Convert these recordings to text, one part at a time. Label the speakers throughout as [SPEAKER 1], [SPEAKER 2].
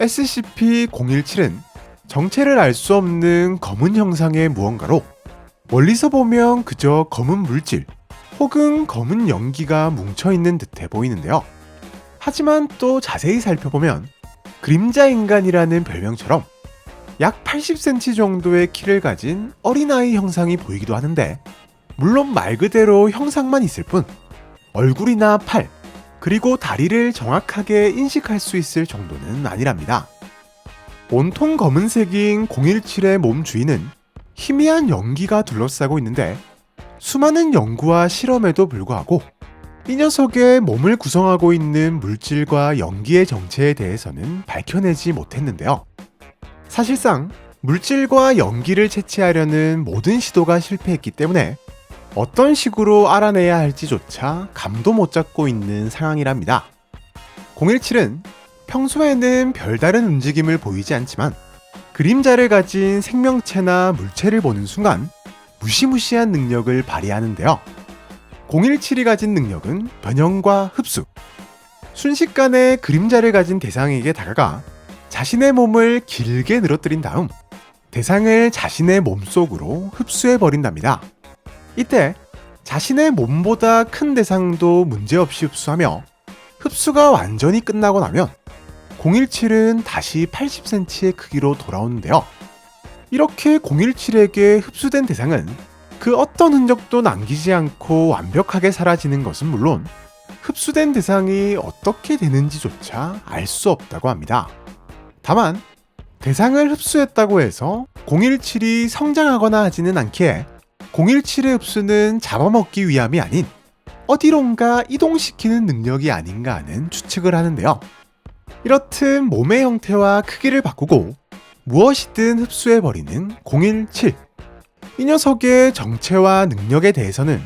[SPEAKER 1] SCP-017은 정체를 알 수 없는 검은 형상의 무언가로 멀리서 보면 그저 검은 물질 혹은 검은 연기가 뭉쳐있는 듯해 보이는데요. 하지만 또 자세히 살펴보면 그림자 인간이라는 별명처럼 약 80cm 정도의 키를 가진 어린아이 형상이 보이기도 하는데 물론 말 그대로 형상만 있을 뿐 얼굴이나 팔 그리고 다리를 정확하게 인식할 수 있을 정도는 아니랍니다. 온통 검은색인 017의 몸 주위는 희미한 연기가 둘러싸고 있는데 수많은 연구와 실험에도 불구하고 이 녀석의 몸을 구성하고 있는 물질과 연기의 정체에 대해서는 밝혀내지 못했는데요. 사실상 물질과 연기를 채취하려는 모든 시도가 실패했기 때문에 어떤 식으로 알아내야 할지조차 감도 못 잡고 있는 상황이랍니다. 017은 평소에는 별다른 움직임을 보이지 않지만 그림자를 가진 생명체나 물체를 보는 순간 무시무시한 능력을 발휘하는데요. 017이 가진 능력은 변형과 흡수. 순식간에 그림자를 가진 대상에게 다가가 자신의 몸을 길게 늘어뜨린 다음 대상을 자신의 몸속으로 흡수해 버린답니다. 이때 자신의 몸보다 큰 대상도 문제없이 흡수하며 흡수가 완전히 끝나고 나면 017은 다시 80cm의 크기로 돌아오는데요. 이렇게 017에게 흡수된 대상은 그 어떤 흔적도 남기지 않고 완벽하게 사라지는 것은 물론 흡수된 대상이 어떻게 되는지조차 알 수 없다고 합니다. 다만 대상을 흡수했다고 해서 017이 성장하거나 하지는 않기에 017의 흡수는 잡아먹기 위함이 아닌 어디론가 이동시키는 능력이 아닌가 하는 추측을 하는데요. 이렇듯 몸의 형태와 크기를 바꾸고 무엇이든 흡수해버리는 017. 이 녀석의 정체와 능력에 대해서는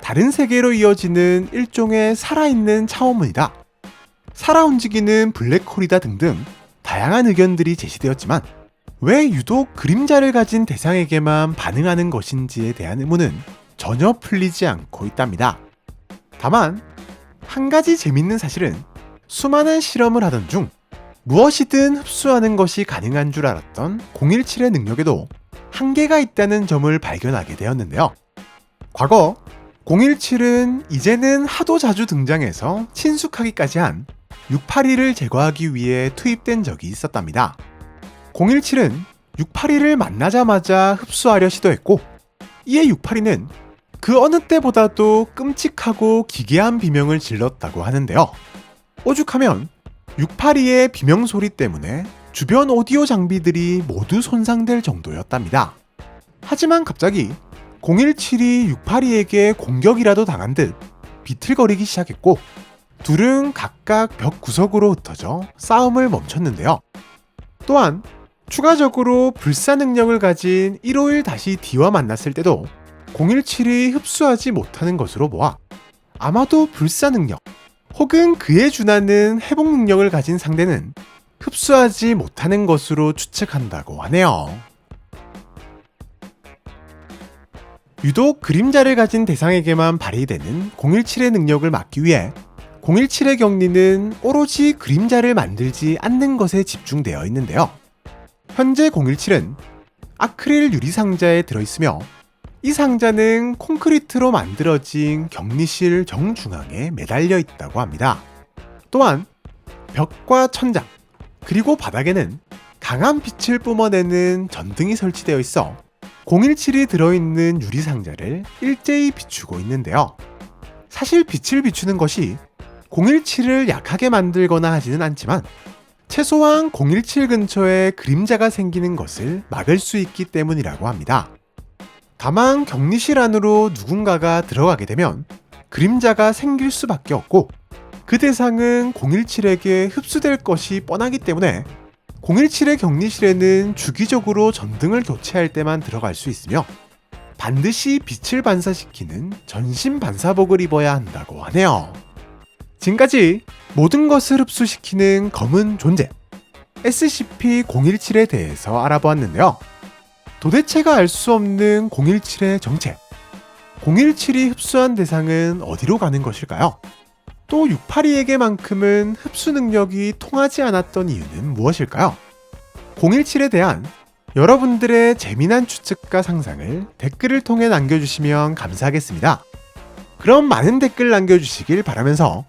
[SPEAKER 1] 다른 세계로 이어지는 일종의 살아있는 차원문이다. 살아 움직이는 블랙홀이다 등등 다양한 의견들이 제시되었지만 왜 유독 그림자를 가진 대상에게만 반응하는 것인지에 대한 의문은 전혀 풀리지 않고 있답니다. 다만 한 가지 재밌는 사실은 수많은 실험을 하던 중 무엇이든 흡수하는 것이 가능한 줄 알았던 017의 능력에도 한계가 있다는 점을 발견하게 되었는데요. 과거 017은 이제는 하도 자주 등장해서 친숙하기까지 한 682를 제거하기 위해 투입된 적이 있었답니다. 017은 682를 만나자마자 흡수하려 시도했고 이에 682는 그 어느 때보다도 끔찍하고 기괴한 비명을 질렀다고 하는데요. 오죽하면 682의 비명 소리 때문에 주변 오디오 장비들이 모두 손상될 정도였답니다. 하지만 갑자기 017이 682에게 공격이라도 당한 듯 비틀거리기 시작했고 둘은 각각 벽 구석으로 흩어져 싸움을 멈췄는데요. 또한 추가적으로 불사 능력을 가진 151-D와 만났을 때도 017이 흡수하지 못하는 것으로 보아 아마도 불사 능력 혹은 그에 준하는 회복 능력을 가진 상대는 흡수하지 못하는 것으로 추측한다고 하네요. 유독 그림자를 가진 대상에게만 발휘되는 017의 능력을 막기 위해 017의 격리는 오로지 그림자를 만들지 않는 것에 집중되어 있는데요. 현재 017은 아크릴 유리 상자에 들어있으며 이 상자는 콘크리트로 만들어진 격리실 정중앙에 매달려 있다고 합니다. 또한 벽과 천장, 그리고 바닥에는 강한 빛을 뿜어내는 전등이 설치되어 있어 017이 들어있는 유리 상자를 일제히 비추고 있는데요. 사실 빛을 비추는 것이 017을 약하게 만들거나 하지는 않지만 최소한 017 근처에 그림자가 생기는 것을 막을 수 있기 때문이라고 합니다. 다만 격리실 안으로 누군가가 들어가게 되면 그림자가 생길 수밖에 없고 그 대상은 017에게 흡수될 것이 뻔하기 때문에 017의 격리실에는 주기적으로 전등을 교체할 때만 들어갈 수 있으며 반드시 빛을 반사시키는 전신 반사복을 입어야 한다고 하네요. 지금까지 모든 것을 흡수시키는 검은 존재 SCP-017에 대해서 알아보았는데요. 도대체가 알 수 없는 017의 정체 017이 흡수한 대상은 어디로 가는 것일까요? 또 682에게만큼은 흡수 능력이 통하지 않았던 이유는 무엇일까요? 017에 대한 여러분들의 재미난 추측과 상상을 댓글을 통해 남겨주시면 감사하겠습니다. 그럼 많은 댓글 남겨주시길 바라면서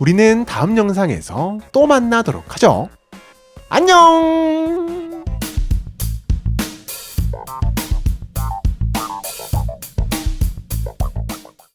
[SPEAKER 1] 우리는 다음 영상에서 또 만나도록 하죠. 안녕!